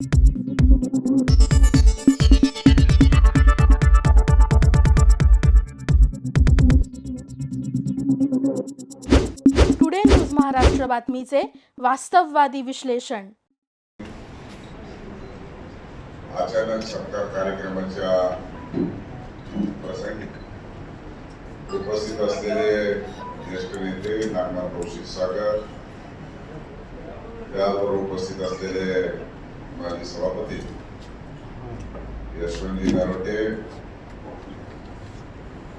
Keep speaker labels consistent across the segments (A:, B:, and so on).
A: Today news Maharashtra बातमीचे वास्तववादी विश्लेषण
B: अचानक सत्कार कार्यक्रमाच्या प्रसंगी उपस्थित असलेले ज्येष्ठ नेते नागनाथ कौशिक सागर त्याबरोबर उपस्थित असलेले माजी सभापती यशवंतजी नरोटे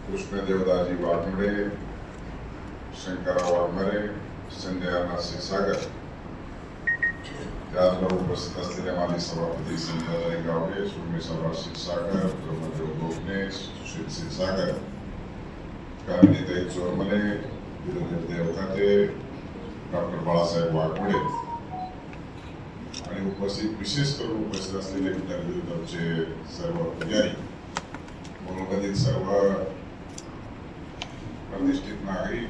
B: कृष्णदेवदाजी वाघमोडे शंकरराव वाघमारे संजय अण्णा क्षीरसागर त्याचबरोबर उपस्थित असलेल्या माजी सभापती संजय गावडे सुमेश्वरराव क्षीरसागर ब्रह्मदेव गोखणे सुशील क्षीरसागर कामिनीताई चोरमले विरोधी देवकाते डॉक्टर बाळासाहेब वाघमोडे आणि उपस्थित विशेष करून उपस्थित असलेले विद्यार्थी सर्व पुजारी. मनोगतीत सर्व प्रतिष्ठित नागरिक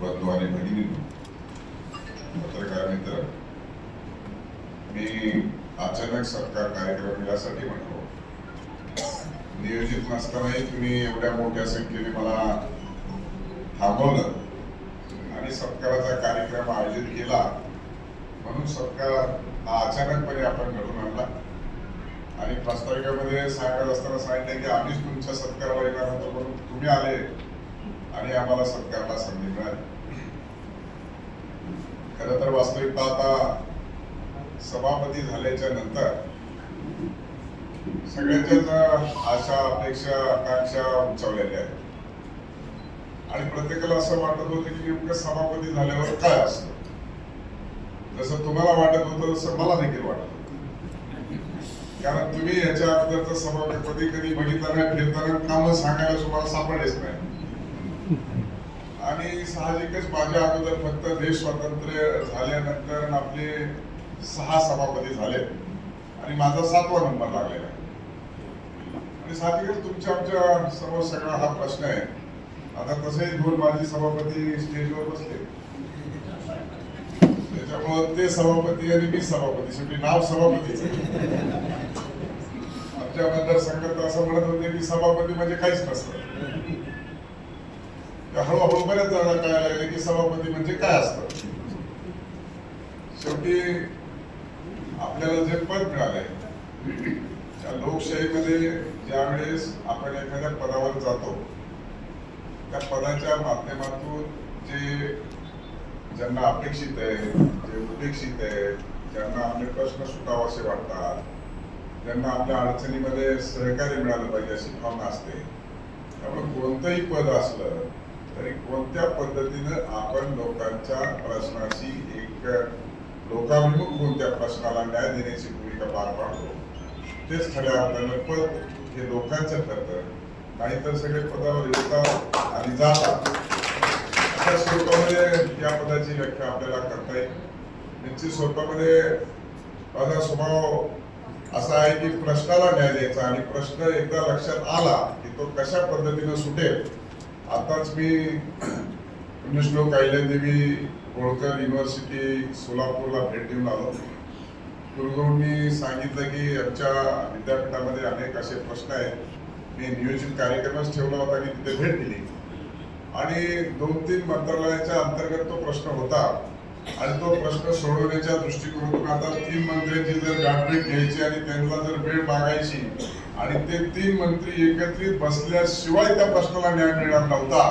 B: बंधू आणि भगिनी पत्रकार मित्र मी अचानक सत्कार कार्यक्रम यासाठी म्हणतो. नियोजित नसतानाही तुम्ही एवढ्या मोठ्या संख्येने मला थांबवलं आणि सत्काराचा कार्यक्रम आयोजित केला. म्हणून सरकार हा अचानकपणे आपण घडून आणला. आणि प्रास्ताविकामध्ये सांगत असताना सांगितलं की आम्हीच तुमच्या सत्काराला येणार होतो म्हणून तुम्ही आले आणि आम्हाला सत्कारला संधी मिळाली. खरं तर वास्तविकता आता सभापती झाल्याच्यानंतर सगळ्यांच्याच आशा अपेक्षा आकांक्षा उंचावलेल्या आहेत. आणि प्रत्येकाला असं वाटत होतं की नेमकं सभापती झाल्यावर काय असतं? जसं तुम्हाला वाटत होतं तसं मला देखील वाटत कारण तुम्ही याच्या अगोदरचा सभापती कधी कधी नाही फिरताना काम सांगायला तुम्हाला सापडलेच नाही. आणि साहजिकच माझ्या अगोदर फक्त देश स्वातंत्र्य झाल्यानंतर आपले सहा सभापती झाले. आणि माझा सातवा नंबर लागलेला आहे. आणि साहजिकच तुमच्या आमच्यासमोर सगळा हा प्रश्न आहे. आता तसेही दोन माजी सभापती स्टेजवर बसले. मग ते सभापती आणि मी सभापती शेवटी नाव सभापतीच आमच्या मतदारसंघात असं म्हणत होते की सभापती म्हणजे काहीच नसतं. हळूहळू बऱ्याच जणांना कळायला लागले की सभापती म्हणजे काय असतं. शेवटी आपल्याला जे पद मिळालंय त्या लोकशाहीमध्ये ज्यावेळेस आपण एखाद्या पदावर जातो त्या पदाच्या माध्यमातून जे ज्यांना अपेक्षित आहे जे उपेक्षित आहे. ज्यांना आपले प्रश्न सुटावासे वाटतात ज्यांना आपल्या अडचणीमध्ये सहकार्य मिळालं पाहिजे अशी भावना असते. त्यामुळे कोणतंही पद असलं तरी कोणत्या पद्धतीनं आपण लोकांच्या प्रश्नाशी एक लोकाभिमुख कोणत्या प्रश्नाला न्याय देण्याची भूमिका पार पाडतो? तेच खऱ्या अर्थानं पद हे लोकांचं ठरतं नाहीतर सगळे पदावर येतात आणि जातात. अशा स्वरूपामध्ये या पदाची व्याख्या आपल्याला करता येईल. त्यांची स्वरूपामध्ये माझा स्वभाव असा आहे की प्रश्नाला न्याय द्यायचा आणि प्रश्न एकदा लक्षात आला की तो कशा पद्धतीनं सुटेल आताच मी पुण्यश्लोक कायल्यादेवी होळकर युनिव्हर्सिटी सोलापूरला भेट देऊन आलो. कुलगुरूंनी सांगितलं की आमच्या विद्यापीठामध्ये अनेक असे प्रश्न आहेत. मी नियोजित कार्यक्रमच ठेवला होता आणि तिथे भेट दिली. आणि दोन तीन मंत्रालयाच्या अंतर्गत तो प्रश्न होता. आणि तो प्रश्न सोडवण्याच्या दृष्टिकोनातून आता तीन मंत्र्यांची जर गाठभेट घ्यायची आणि त्यांना जर वेळ मागायची आणि ते तीन मंत्री एकत्रित बसल्याशिवाय त्या प्रश्नाला न्याय मिळणार नव्हता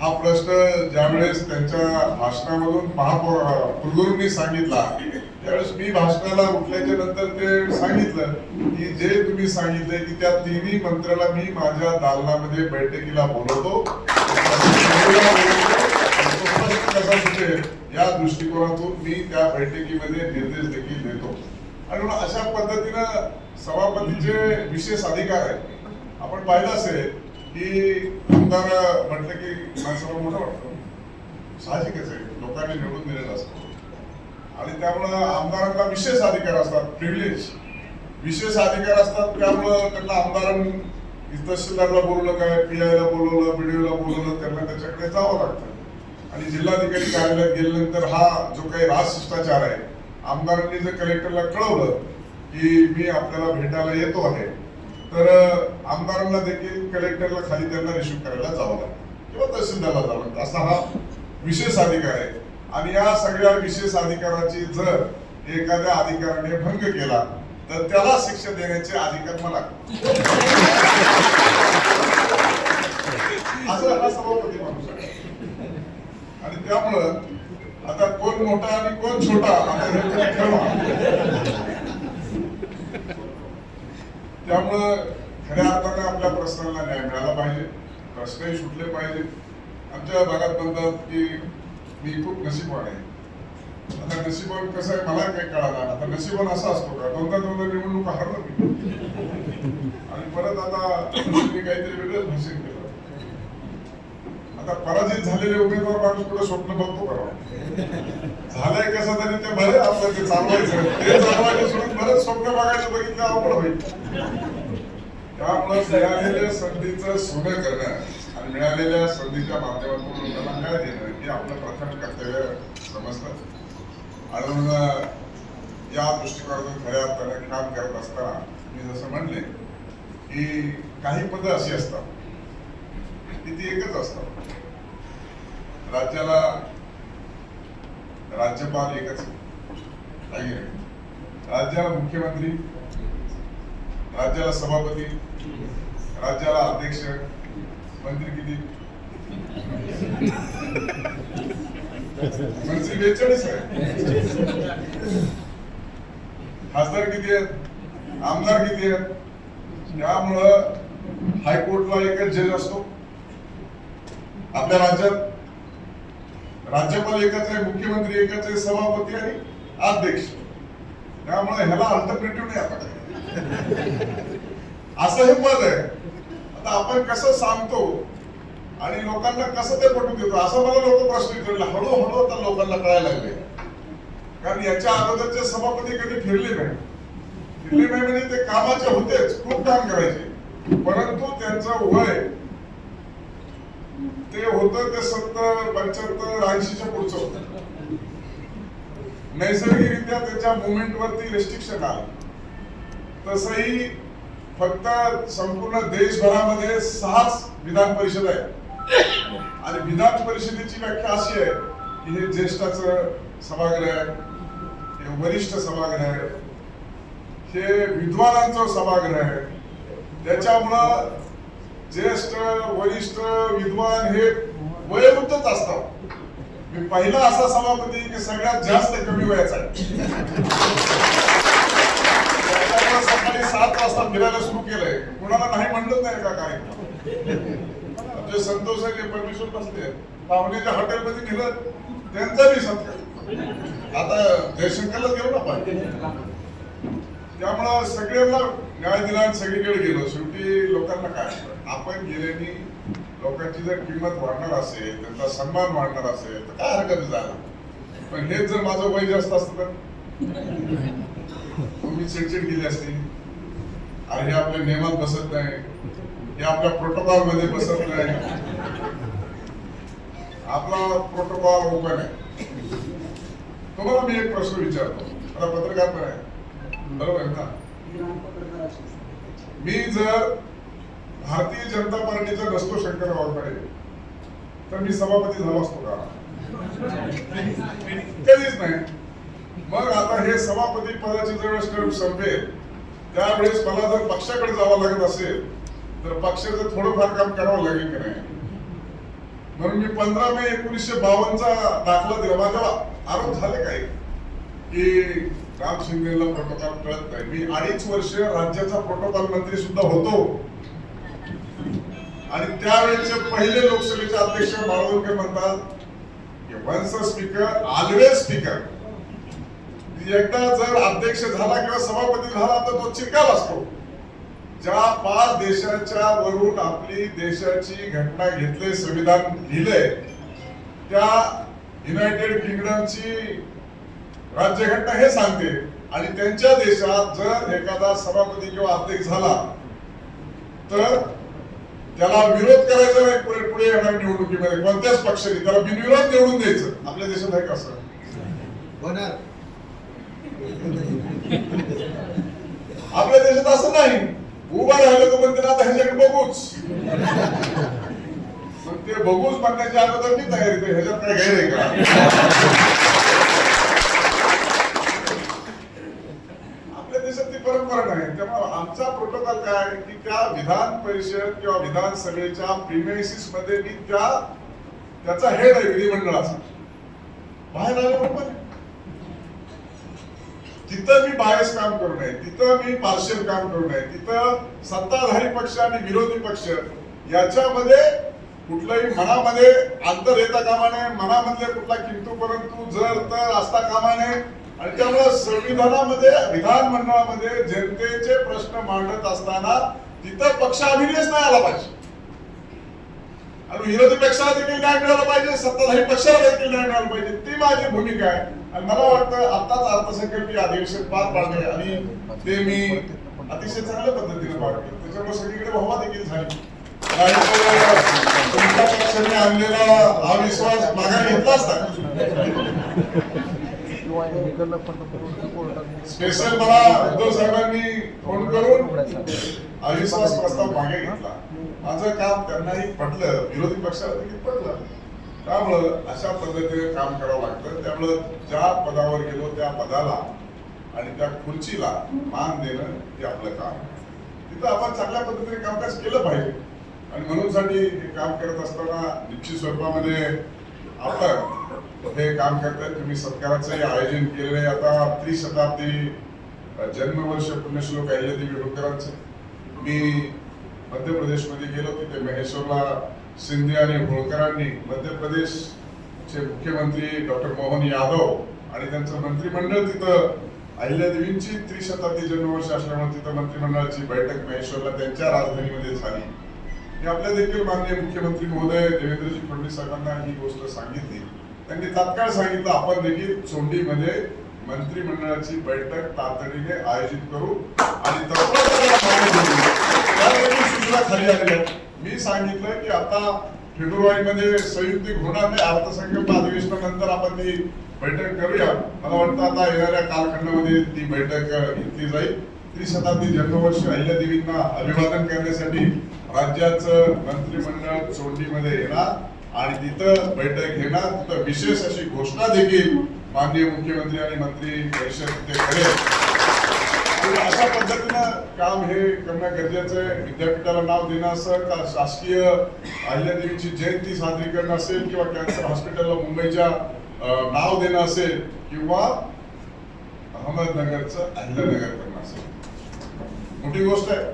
B: हा प्रश्न ज्यावेळेस त्यांच्या भाषणामधून महापौर कुलगुरूंनी सांगितला त्यावेळेस मी भाषणाला उठल्याच्या नंतर ते सांगितलं की जे तुम्ही सांगितलंय की त्या तिन्ही मंत्र्याला मी माझ्या दालनामध्ये बैठकीला बोलवतो. कसा या दृष्टिकोनातून मी त्या बैठकीमध्ये निर्देश देखील देतो. आणि म्हणून अशा पद्धतीनं सभापतीचे विशेष अधिकार आहेत. आपण पाहिलं असेल की आमदार म्हटलं की विधानसभा मोठं वाटतं. साहजिकच आहे. लोकांनी निवडून दिलेलं असतं. आणि त्यामुळं आमदारांना विशेष अधिकार असतात. प्रिव्हिलेज विशेष अधिकार असतात. त्यामुळं त्यांना आमदारांनी तहसीलदारला बोलवलं काय पी आयला बोलवलं बीडीओला बोलवलं त्यांना त्याच्याकडे जावं लागतं. आणि जिल्हाधिकारी कार्यालयात गेल्यानंतर हा जो काही राजशिष्टाचार आहे आमदारांनी जर कलेक्टरला कळवलं की मी आपल्याला भेटायला येतो आहे तर आमदारांना देखील कलेक्टरला खाली त्यांना रिसिव्ह करायला जावं लागतं किंवा तहसीलदारला जावं लागतं. असा हा विशेष अधिकार आहे. आणि या सगळ्या विशेष अधिकाराची जर एखाद्या अधिकाऱ्याने भंग केला तर त्याला शिक्षा देण्याचे अधिकार मला असं हा सभापती त्यामुळं आता कोण मोठा आणि कोण छोटा आता ठरवा. त्यामुळं खऱ्या अर्थाने आपल्या प्रश्नाला न्याय मिळाला पाहिजे. प्रश्नही सुटले पाहिजे. आमच्या भागात म्हणतात की मी खूप नशीबवान आहे. आता नशीबवान कसं आहे मला काही कळाला आता नशीबवान असा असतो का? दोनदा दोनदा निवडणूक हरलो मी. आणि परत आता मी काहीतरी वेगळंच भाषण केलं. आता पराजित झालेले उमेदवार माणूस पुढे स्वप्न बघतो का झालंय कसं तरी ते बरे आपलं ते चालवायचं. ते चालवायचं सोडून बरेच स्वप्न बघायचं बघितलं अवघड होईल. त्यामुळे मिळालेल्या संधीचं सोनं करणं आणि मिळालेल्या संधीच्या माध्यमातून लोकांना काय देणं हे आपलं प्रथम कर्तव्य समजतं. आणि या दृष्टिकोनातून खऱ्या अर्थाने काम करत असताना मी जसं म्हणले की काही पदं अशी असतात. की एकच असतात राज्याला राज्यपाल एकच आहे. नाही? राज्याला मुख्यमंत्री राज्याला सभापती राज्याला अध्यक्ष मंत्री किती? मंत्री बेचाळीस आहे. खासदार किती आहेत? आमदार किती आहेत? त्यामुळं हायकोर्टला एकच जज असतो. आपल्या राज्यात राज्यपाल एकच आहे मुख्यमंत्री एकच आहे सभापती आणि अध्यक्ष. त्यामुळे ह्याला अल्टरनेटिव्ह नाही आता असं हे पद आहे. आता आपण कसं सांगतो आणि लोकांना कसं ते पटवून देतो असं मला लोक प्रश्न विचारले. हळूहळू आता लोकांना कळायला लागले. कारण याच्या अगोदरचे सभापती कधी फिरले नाही. फिरले नाही म्हणजे ते कामाचे होतेच खूप काम करायचे. परंतु त्यांचं वय ते होतं ते सत्तर पंच्याहत्तर ऐंशीच्या पुढचं होत. नैसर्गिकरित्या त्याच्या मुवमेंट वरती रेस्ट्रिक्शन आलं. तसही फक्त संपूर्ण देशभरामध्ये सहाच विधान परिषद आहे आणि विधान परिषदेची व्याख्या अशी आहे की हे ज्येष्ठाच सभागृह आहे हे वरिष्ठ सभागृह आहे हे विद्वानांचं सभागृह आहे. त्याच्यामुळं ज्येष्ठ वरिष्ठ विद्वान हे वयोवृद्धच असतात. मी पहिला असा सभापती की सगळ्यात जास्त कमी वयाचा आहे. सकाळी सात वाजता फिरायला सुरू केलंय. कोणाला नाही म्हणलंच नाही का काय? जे संतोष आहे परमेश्वर बसले पाहुण्याच्या हॉटेलमध्ये गेलं त्यांचा मी सत्कार आता जयशंकरला गेलो ना पाहिजे त्यामुळं सगळ्यांना न्याय दिला सगळीकडे गेलो. शेवटी लोकांना काय? असतं? आपण गेल्याने लोकांची जर किंमत वाढणार असेल त्यांचा सन्मान वाढणार असेल तर काय हरकत झाला पण हेच जर माझं वय जास्त असतं तर? तुम्ही चिडचिड केली असती. अरे हे आपल्या नियमात बसत नाही. हे आपल्या प्रोटोकॉलमध्ये बसत नाही. आपला प्रोटोकॉल ओपन आहे. तुम्हाला मी एक प्रश्न विचारतो. मला पत्रकार पण आहे. बरोबर आहे ना? मी जर भारतीय जनता पार्टीचा नसतो शंकर वाघमारे. तर मी सभापती झालो असतो का? कधीच नाही. मग आता हे सभापती पदाची ज्यावेळेस टर्म संपेल त्यावेळेस मला जर पक्षाकडे जावं लागत असेल तर पक्षाचं थोडंफार काम करावं लागेल की नाही? म्हणून मी पंधरा मे एकोणीसशे बावन्नचा दाखला दिला. माझ्या आरोप झाले काय? की राम शिंदेला प्रोटोकॉल कळत नाही. मी अडीच वर्ष राज्याचा प्रोटोकॉल मंत्री सुद्धा होतो. आणि त्यावेळेचे पहिले लोकसभेचे अध्यक्ष माळवणकर म्हणतात की once a speaker always speaker एकदा जर अध्यक्ष झाला किंवा सभापती झाला तर तो चिरकाल असतो. ज्या पाच देशाच्या वरून आपली देशाची घटना घेतले संविधान लिहिले त्या युनायटेड किंगडमची राज्यघटना हे सांगते. आणि त्यांच्या देशात जर एखादा सभापती किंवा अध्यक्ष झाला तर त्याला विरोध करायचा नाही पुढे पुढे येणार निवडणुकीमध्ये. कोणत्याच पक्षाने. त्याला बिनविरोध निवडून द्यायचं. आपल्या देशात आहे का असं?
C: होणार.
B: आपल्या देशात असं नाही. उभा राहिलं तर ना आता ह्याच्याकडे बघूच. मग ते बघूच म्हणण्याच्या अगोदर मी तयारी. ह्याच्यात काय गैर आहे का आपल्या देशात ती परंपरा नाही त्यामुळे आमचा प्रोटोकॉल काय आहे की त्या विधान परिषद किंवा विधानसभेच्या प्रिमेसिसमध्ये मी त्या त्याचा हेड आहे विधिमंडळाचा बाहेर आलं बरोबर तिथं मी बायस काम करू नये तिथं मी पार्शियल काम करू नये तिथं सत्ताधारी पक्ष आणि विरोधी पक्ष याच्यामध्ये कुठलंही मनामध्ये अंतर येता कामा नये मनामधले कुठला किंतू परंतु जर तर असता कामा नये. आणि त्यामुळे संविधानामध्ये विधानमंडळामध्ये जनतेचे प्रश्न मांडत असताना तिथं पक्ष अभिनयच नाही आला पाहिजे. आणि विरोधी पक्षाला देखील न्याय मिळाला पाहिजे सत्ताधारी पक्षाला देखील न्याय मिळाला पाहिजे ती माझी भूमिका आहे. आणि मला वाटतं आताच अर्थसंकल्पीय अधिवेशन पार पाडले आणि ते मी अतिशय चांगल्या पद्धतीने पार केलं. त्याच्यामुळे सगळीकडे भावा देखील झाली. तुमच्या पक्षाने आणलेला हा विश्वास मागे घेतला असता. स्पेशल मला उद्धव साहेबांनी फोन करून अविश्वास प्रस्ताव मागे घेतला. माझं काम त्यांनाही पटलं विरोधी पक्षाला देखील पटलं. त्यामुळं अशा पद्धतीने काम करावं लागतं. त्यामुळं ज्या पदावर गेलो त्या पदाला आणि त्या खुर्चीला मान देणं हे आपलं काम तिथं आपण चांगल्या पद्धतीने कामकाज केलं पाहिजे. आणि म्हणून साठी हे काम करत असताना निश्चित स्वरूपामध्ये आपण हे काम करताय तुम्ही सत्काराचं आयोजन केलेलं आहे. आता त्रिशताब्दी जन्मवर्ष पुण्यश्लोक अहिल्यादेवी होळकरांचं मी मध्य प्रदेशमध्ये गेलो तिथे महेश्वरला शिंदे आणि होळकरांनी मध्य प्रदेशचे मुख्यमंत्री डॉक्टर मोहन यादव आणि त्यांचं मंत्रिमंडळ तिथं अहिल्यादेवींची त्रिशताब्दी जन्मवर्ष असल्यामुळे तिथं मंत्रिमंडळाची बैठक महेश्वरला त्यांच्या राजधानीमध्ये झाली. हे आपल्या देखील माननीय मुख्यमंत्री महोदय देवेंद्रजी फडणवीस साहेबांना ही गोष्ट सांगितली. त्यांनी तात्काळ सांगितलं आपण देखील चोंडीमध्ये मंत्रिमंडळाची बैठक तातडीने आयोजित करू आणि सूचना खाली आलेल्या मी सांगितलं की आता फेब्रुवारीमध्ये संयुक्तिक होणार नाही अर्थसंकल्प अधिवेशनानंतर आपण ती बैठक करूया. मला वाटतं आता येणाऱ्या कालखंडामध्ये ती बैठक घेतली जाईल. त्रिशताब्दी जन्मवर्ष अहिल्यादेवींना अभिवादन करण्यासाठी राज्याचं मंत्रिमंडळ चोंडीमध्ये येणार. आणि तिथं बैठक घेणार तिथं विशेष अशी घोषणा देखील माननीय मुख्यमंत्री आणि मंत्री परिषद ते करेल. अशा पद्धतीनं काम हे करणं गरजेचं आहे. विद्यापीठाला नाव देणं असेल का शासकीय अहिल्यादेवीची जयंती साजरी करणं असेल किंवा कॅन्सर हॉस्पिटलला मुंबईच्या नाव देणं असेल किंवा अहमदनगरचं अहिल्यानगर करणं असेल. मोठी गोष्ट आहे.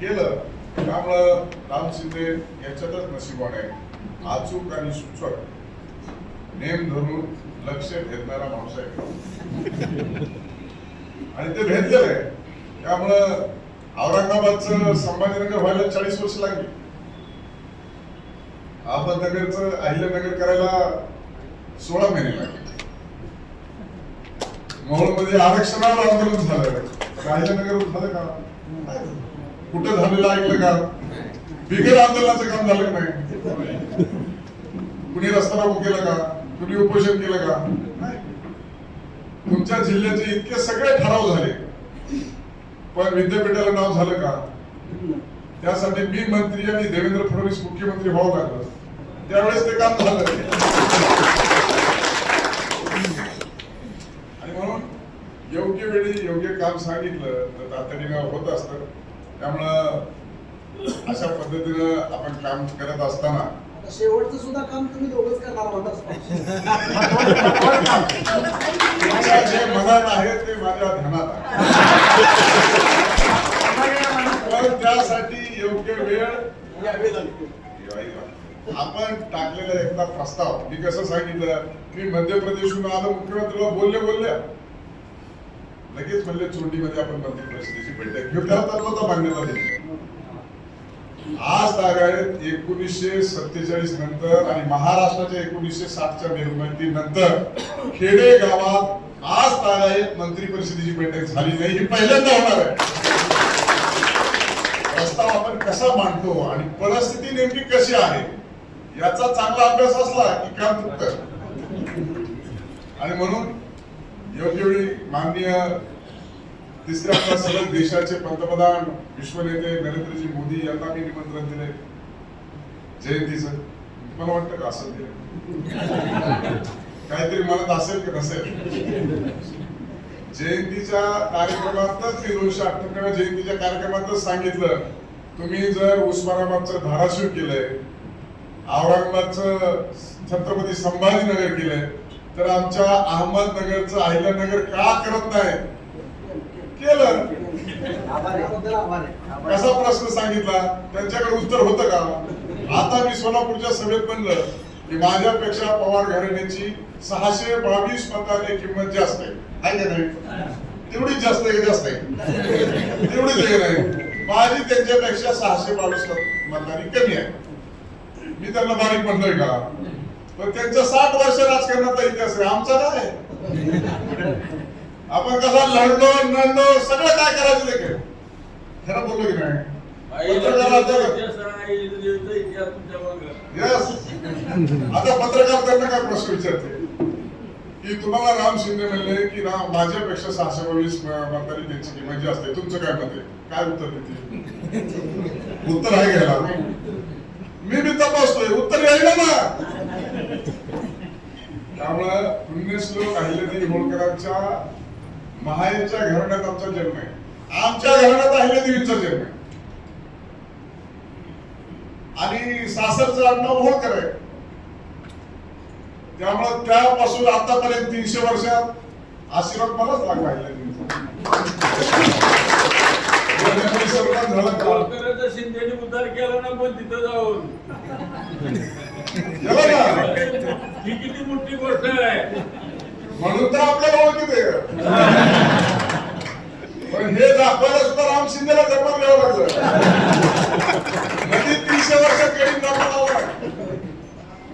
B: केलं. त्यामुळं राम शिंदे यांच्यातच नशिबाने आहे अचूक आणि सुचक नेम धरून लक्ष भेदणारा माणूस आहे. आणि ते भेदलेलं आहे. त्यामुळं औरंगाबादचं संभाजीनगर व्हायला चाळीस वर्ष लागली. अहमदनगरचं अहिल्यानगर करायला सोळा महिने लागले. मोहोळमध्ये आरक्षणावर आंदोलन झालं. अहिल्यानगर झालं का? नाही. कुठं झालेलं ऐकलं का? बिगर आंदोलनाचं काम झालं का नाही? कुणी रस्ता रोको केला का? कुणी उपोषण केलं का? नाही. तुमच्या जिल्ह्याचे इतके सगळे ठराव झाले. पण विद्यापीठाला नाव झालं का? त्यासाठी मी मंत्री आणि देवेंद्र फडणवीस मुख्यमंत्री व्हावं लागलं. त्यावेळेस ते काम झालं. आणि म्हणून योग्य वेळी योग्य काम सांगितलं तर तातडीनं होत असतं. त्यामुळं अशा पद्धतीनं आपण काम करत असताना
C: शेवटचं सुद्धा काम तुम्ही दोघंच करणार
B: जे ते माझ्या त्यासाठी योग्य वेळ आपण टाकलेला एकदा प्रस्ताव. मी कसं सांगितलं? मी मध्य प्रदेशहून आलो मुख्यमंत्रीला बोलले बोलल्या लगेच म्हणले चोंडीमध्ये आपण मंत्री परिषदेची बैठक घेऊ त्या तत्वाचा मान्यता दिली आज तागायत एकोणीसशे सत्तेचाळीस नंतर आणि महाराष्ट्राच्या एकोणीसशे साठच्या निर्मितीनंतर खेडे गावात आज तागायत मंत्री परिषदेची बैठक झाली नाही ही पहिल्यांदा होणार आहे. प्रस्ताव आपण कसा मांडतो आणि परिस्थिती नेमकी कशी आहे याचा चांगला अभ्यास असला की काम चुकतं आणि म्हणून योग्य वेळी माननीय तिसऱ्या आपल्या सलग देशाचे पंतप्रधान विश्वनेते नरेंद्रजी मोदी यांना मी निमंत्रण दिले जयंतीच मला वाटतं का असं दिलं काहीतरी मनात असेल की नसेल? जयंतीच्या कार्यक्रमातच ते दोनशे अठ्ठ्याण्णव जयंतीच्या कार्यक्रमातच सांगितलं. तुम्ही जर उस्मानाबादचं धाराशिव केलंय औरंगाबादचं छत्रपती संभाजीनगर केलंय तर आमच्या अहमदनगरचं अहिल्यानगर का करत नाही? केलं. कसा प्रश्न सांगितला? त्यांच्याकडे उत्तर होतं का? आता मी सोलापूरच्या सभेत म्हणलं की माझ्यापेक्षा पवार घराण्याची सहाशे बावीस मताने किंमत जास्त आहे. आहे का नाही? तेवढीच जास्त आहे का जास्त आहे? तेवढीच आहे नाही? माझी त्यांच्यापेक्षा सहाशे बावीस मतांनी कमी आहे. मी त्यांना बारीक म्हणतोय का? पण त्यांचं साठ वर्ष राजकारणाचा इतिहास आहे. आमचा काय आपण कसा लढलो नडलो सगळं काय करायचं ते केलं. खरं बोललो की नाही. आता पत्रकार त्यांना काय प्रश्न विचारते? की तुम्हाला राम शिंदे म्हणले की राम माझ्यापेक्षा सहाशे बावीस मतांनी त्यांची किंमत जास्त आहे. तुमचं काय मत आहे? काय उत्तर देते? उत्तर आहे घ्यायला मी बी तपासतोय. उत्तर यायला ना. त्यामुळं पुण्यश्लोक अहिल्यादेवी होळकरांच्या महायच्या घराण्यात आमचा जन्म आहे. आमच्या घराण्यात अहिल्यादेवींचा जन्म आहे. आणि सासरचं आडनाव होळकर आहे. त्यामुळं त्यापासून आतापर्यंत तीनशे वर्षात आशीर्वाद मलाच लागला अहिल्यादेवींचा का?
D: होळकरांचा शिंदेने उद्धार केला ना पण तिथं जाऊन? ही किती मोठी गोष्ट आहे.
B: म्हणून तर आपल्याला ओळखीत आहे. पण हे दाखवायला सुद्धा राम शिंदेला जन्मात घ्यावं लागलं म्हणजे तीनशे वर्षात केली जन्माला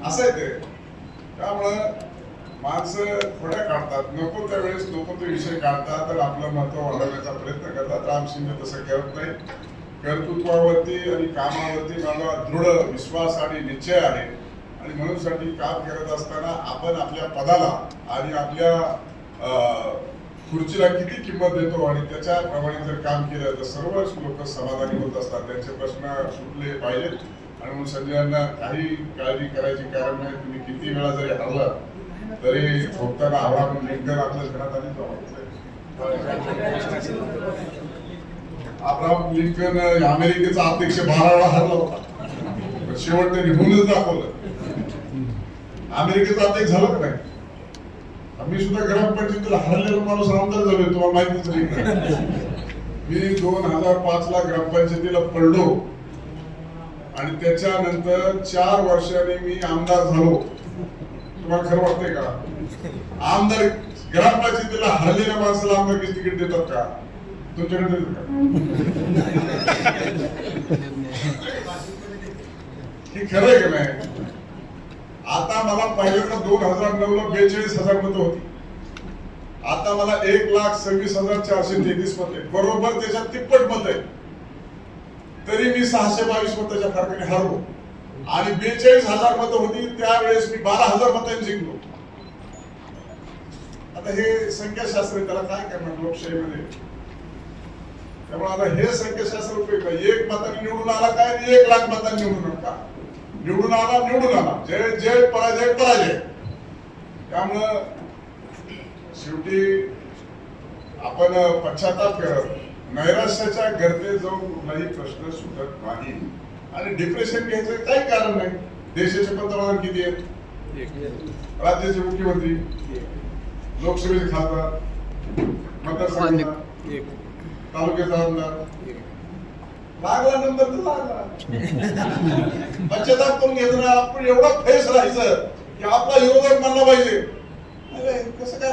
B: असं आहे ते. त्यामुळं माणसं थोड्या काढतात. नको त्या वेळेस नको ते विषय काढतात तर आपलं महत्त्व वाढवण्याचा प्रयत्न करतात. राम शिंदे तसं करत नाही कर्तृत्वावरती आणि कामावरती माझा दृढ विश्वास आणि निश्चय आहे. आणि म्हणून साठी काम करत असताना आपण आपल्या पदाला आणि आपल्या खुर्चीला किती किंमत देतो आणि त्याच्याप्रमाणे जर काम केलं तर सर्वच लोक समाधानी होत असतात. त्यांचे प्रश्न सुटले पाहिजेत. आणि म्हणून संजयांना काही काळजी करायची कारण नाही. तुम्ही किती वेळा जरी हरलं तरी झोपताना म्हणजे अब्राहम लिंकन आपल्या घरात आली अब्राहम लिंकन अमेरिकेचा अध्यक्ष बारा वेळा हरला होता. शेवट ते निघूनच दाखवलं. अमेरिकेचा अध्यक्ष झाला का नाही? आम्ही सुद्धा ग्रामपंचायतीला हरलेला माणूस आमदार झालोय तुम्हाला माहितीच नाही. मी दोन हजार पाच ला ग्रामपंचायतीला पडलो. आणि त्याच्यानंतर चार वर्षांनी मी आमदार झालो. तुम्हाला खरं वाटतंय का? आमदार ग्रामपंचायतीला हरलेल्या माणसाला आमदार तिकीट देतात का? तुमच्याकडे देतात का? हे खरं आहे का नाही? आता मला पाहिजे तर दोन हजार नऊ ला बेचाळीस हजार मतं होती. आता मला एक लाख सव्वीस हजार चारशे तेहतीस मत आहे बरोबर त्याच्यात तिप्पट मत आहे तरी मी सहाशे बावीस मताच्या फरकाने हरलो. आणि बेचाळीस हजार मत होती त्यावेळेस मी बारा हजार मतांनी जिंकलो. आता हे संख्याशास्त्र त्याला काय करणार लोकशाहीमध्ये? त्यामुळे आता हे संख्याशास्त्र उपयोग एक मताने निवडून आला काय? एक लाख मतांनी निवडून का? निवडून आला निवडून आला. जय जय पराजय पराजय. त्यामुळं शेवटी आपण पश्चाताप करत नैराश्याच्या गर्दे जाऊन कुठलाही प्रश्न सुटत नाही. आणि डिप्रेशन घ्यायचं काही कारण नाही. देशाचे पंतप्रधान किती आहेत? राज्याचे मुख्यमंत्री. लोकसभेचे खासदार. मतदारसंघाचा तालुक्याचा आमदार. लागला नंबर तर लागला पश्चाताप म्हणजे करून घेत ना आपण एवढा फेस राहायचं की आपला विरोधक मानला पाहिजे. अरे कसं काय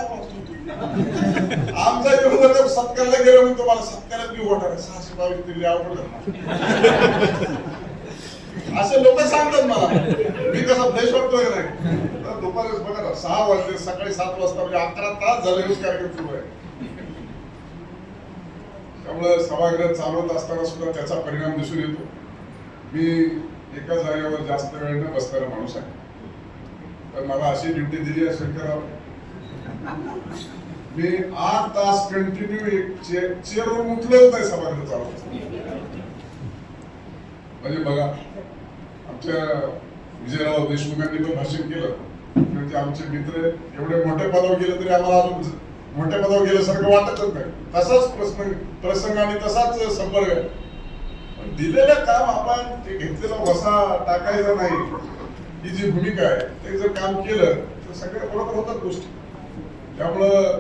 B: आमचा विरोधक सत्कारला गेलो म्हणून तुम्हाला सत्कारात मी वाटत सहाशे बावीस दिली आवडलं. असे लोक सांगतात मला. मी कसा फ्रेश वाटतोय नाही? दुपारच बघा ना सहा वाजले सकाळी सात वाजता म्हणजे अकरा तास झाले कार्यक्रम सुरू आहे. त्यामुळं सभागृह चालवत असताना सुद्धा त्याचा परिणाम दिसून येतो. मी एका जागेवर जास्त वेळ न बसणारा माणूस आहे. पण मला अशी ड्युटी दिली आहे शंकरराव. मी आठ तास कंटिन्यू एक चेअरवर उठलोच नाही सभागृह चालवत. म्हणजे बघा आमच्या विजयराव देशमुखांनी पण भाषण केलं. म्हणजे आमचे मित्र एवढे मोठे पदावर गेले तरी आम्हाला अजून मोठ्या पदावर गेल्यासारखं वाटतच नाही. तसाच प्रश्न प्रसंग आणि तसाच संपर्क. आहे. पण दिलेलं काम आपण ते घेतलेला वसा टाकायचा नाही. ही जी भूमिका आहे ते जर काम केलं तर सगळ्या बरोबर होतात गोष्टी. त्यामुळं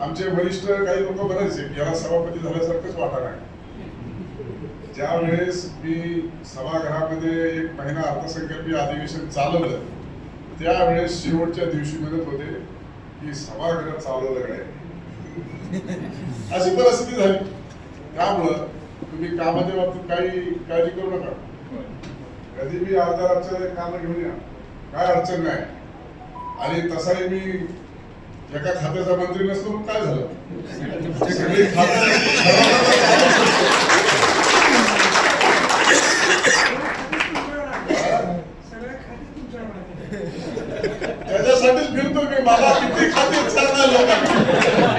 B: आमचे वरिष्ठ काही लोक म्हणायचे की याला सभापती झाल्यासारखंच वाटा नाही ज्या वेळेस मी सभागृहामध्ये एक महिना अर्थसंकल्पीय अधिवेशन चालवलं त्यावेळेस शेवटच्या दिवशी म्हणत होते की सभागृह चालवलं नाही. अशी परिस्थिती झाली. त्यामुळं तुम्ही कामाच्या बाबतीत काही काळजी करू नका. कधी मी आमदाराच्या काम घेऊन या. काय अडचण नाही. आणि तसाही मी एका खात्याचा मंत्री नसतो काय झालं ते सगळे त्याच्यासाठीच फिरतो मी मला किती खाते विचारणार लोकांना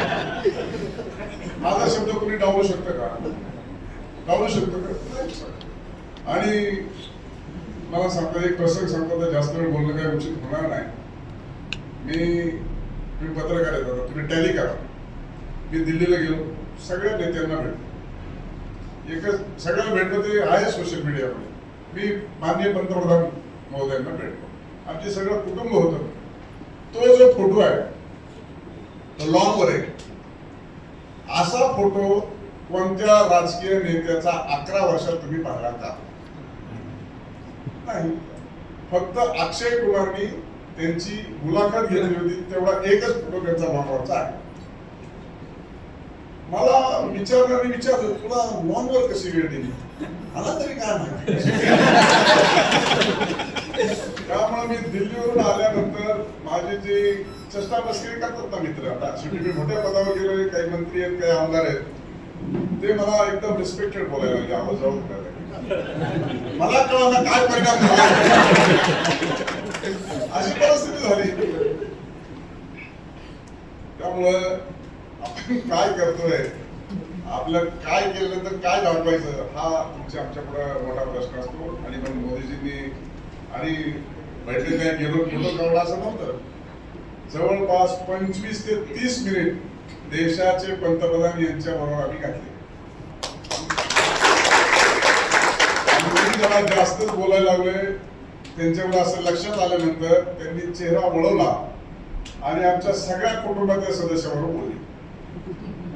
B: माझा शब्द कोणी डावलू शकतं का डावलू शकतं का नाही शकत. आणि मला सांगता एक प्रसंग सांगतो तर जास्त वेळ बोलणं काही उचित होणार नाही मी मी पत्रकार आहे दादा तुम्ही टॅली करा मी दिल्लीला गेलो सगळ्या नेत्यांना भेटलो एकच सगळ्यांना भेटलो ते आहे सोशल मीडियावर मी माननीय पंतप्रधान महोदयांना भेटलो आमचे सगळं कुटुंब होतं तो जो फोटो आहे तो लॉनवर आहे असा फोटो कोणत्या राजकीय नेत्याचा अकरा वर्षात तुम्ही पाहिला का नाही फक्त अक्षय कुमारनी त्यांची मुलाखत घेतली होती तेवढा एकच फोटो त्यांचा महत्त्वाचा आहे. मला विचारणारे विचारलं तुला नॉनवर कशी वेळ दिली? मला तरी काय माहिती? त्यामुळे मी दिल्लीवरून आल्यानंतर माझे जे चष्टा मस्करी करतात ना मित्र आता शेवटी मी मोठ्या पदावर गेलोय काही मंत्री आहेत काही आमदार आहेत ते मला एकदम रिस्पेक्टेड बोलायला लागले आवाज जाऊन मला कळलं काय परिणाम झाला. अशी परिस्थिती झाली. त्यामुळं आपण काय करतोय? आपलं काय केलं तर काय दाखवायचं? हा तुमच्या आमच्या पुढे मोठा प्रश्न असतो. आणि पण मोदीजींनी आणि बैठकीला गेलो फोटो काढला असं नव्हतं. जवळपास पंचवीस ते तीस मिनिट देशाचे पंतप्रधान यांच्या बरोबर आम्ही घातले आणि जरा जास्तच बोलायला लागले त्यांच्याकडे असं लक्षात आल्यानंतर त्यांनी चेहरा वळवला आणि आमच्या सगळ्या कुटुंबातल्या सदस्याबरोबर बोलले.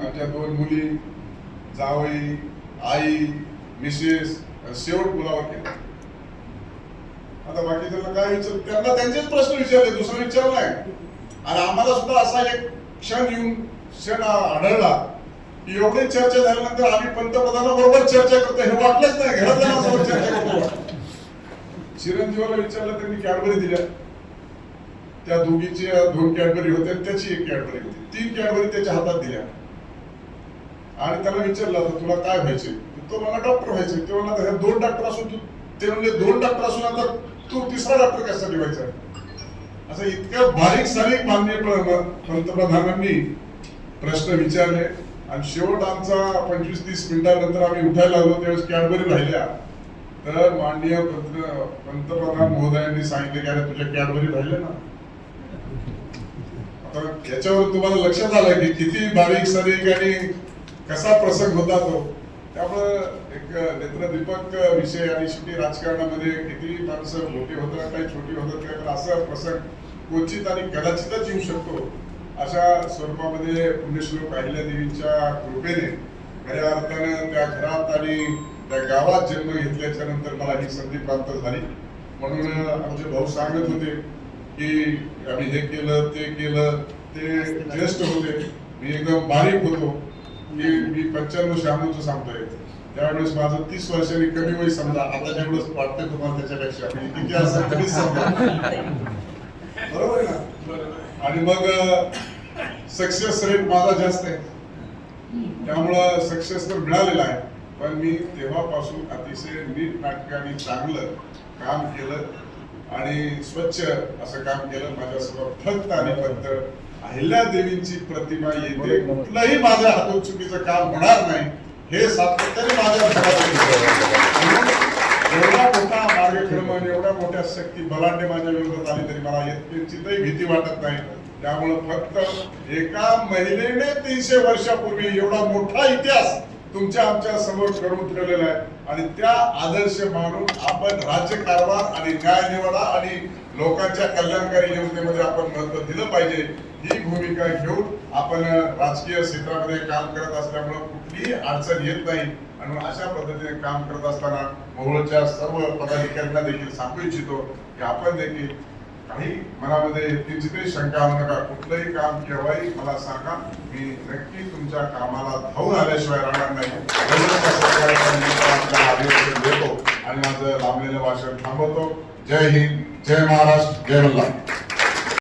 B: आमच्या दोन मुली जावई आई मिसेस शेवट मुलावर केला आता बाकी त्यांना काय विचार त्यांना त्यांचेच प्रश्न विचारले दुसरा विचार नाही. आणि आम्हाला सुद्धा असा एक क्षण येऊन क्षण आढळला. एवढी चर्चा झाल्यानंतर आम्ही पंतप्रधानाबरोबर चर्चा करतो. हे वाटलंच नाही. घरातल्या चर्चा करतो. चिरंजीवाला विचारलं त्यांनी कॅडबरी दिल्या. त्या दोघीच्या दोन कॅडबरी होत्या त्याची एक कॅडबरी होती. तीन कॅडबरी त्याच्या हातात दिल्या. आणि त्याला विचारलं तुला काय व्हायचे तो मला डॉक्टर व्हायचे ते म्हणला दोन डॉक्टर असून तू ते म्हणजे दोन डॉक्टर असून आता तू तिसरा डॉक्टर कशासाठी व्हायचा? असं इतक्या बारीक सारीक मान्य पंतप्रधानांनी प्रश्न विचारले. आणि शेवट आमचा पंचवीस तीस मिनिटानंतर आम्ही उठायला लागलो त्यावेळेस कॅडबरी राहिल्या. तर माननीय पंतप्रधान महोदयांनी सांगितले की अरे तुझ्या कॅडबरी राहिल्या ना. आता याच्यावर तुम्हाला लक्षात आलं की किती बारीक सारीक आणि कसा प्रसंग होता तो. त्यामुळं एक नेत्रदीपक विषय आणि शेवटी राजकारणामध्ये किती माणसं मोठी होतात काही छोटी होतात काय पण असा प्रसंग क्वचित आणि कदाचितच येऊ शकतो. अशा स्वरूपामध्ये पुण्यश्लोक अहिल्या देवीच्या कृपेने खऱ्या अर्थानं त्या घरात आणि त्या गावात जन्म घेतल्याच्या नंतर मला ही संधी प्राप्त झाली. म्हणून आमचे भाऊ सांगत होते की आम्ही हे केलं ते केलं ते ज्येष्ठ होते. मी एकदम बारीक होतो. की मी पंच्याण्णव शहाण्णवचं सांगतोय. त्यावेळेस माझं तीस वर्षांनी कमी वय समजा. आता जेवढं वाटतंय तुम्हाला त्याच्यापेक्षा. म्हणजे किती असं कमीच समजा. बरोबर आहे ना? आणि मग सक्सेस रेट माझा जास्त आहे. त्यामुळं सक्सेस तर मिळालेला आहे. पण मी तेव्हापासून अतिशय नीट नाटकाने चांगलं काम केलं आणि स्वच्छ असं काम केलं. माझ्यासमोर फक्त आणि फक्त अहिल्या देवींची प्रतिमा येते कुठलंही माझ्या हातून चुकीचं काम होणार नाही. हे सातत्याने माझ्या मोठा मार्गक्रमण एवढ्या मोठ्या शक्ती बलांडे माझ्या विरोधात आली तरी मला किंचितही भीती वाटत नाही. त्यामुळं फक्त एका महिलेने तीनशे वर्षापूर्वी एवढा मोठा इतिहास तुमच्या आमच्यासमोर करून ठेवलेला आहे. आणि त्या आदर्श मानून आपण राज्यकारभार आणि न्यायनिवाडा आणि लोकांच्या कल्याणकारी योजनेमध्ये आपण महत्त्व दिलं पाहिजे. ही भूमिका घेऊन आपण राजकीय क्षेत्रामध्ये काम करत असल्यामुळं कुठलीही अडचण येत नाही. आणि अशा पद्धतीने काम करत असताना मोहोळच्या सर्व पदाधिकाऱ्यांना देखील सांगू इच्छितो की आपण देखील काही मनामध्ये किंचितही शंका आणू नका कुठलंही काम केव्हाही मला सांगा मी नक्की तुमच्या कामाला धावून आल्याशिवाय राहणार नाही देतो आणि माझं लांबलेलं भाषण थांबवतो जय हिंद जय महाराष्ट्र जय मल्हार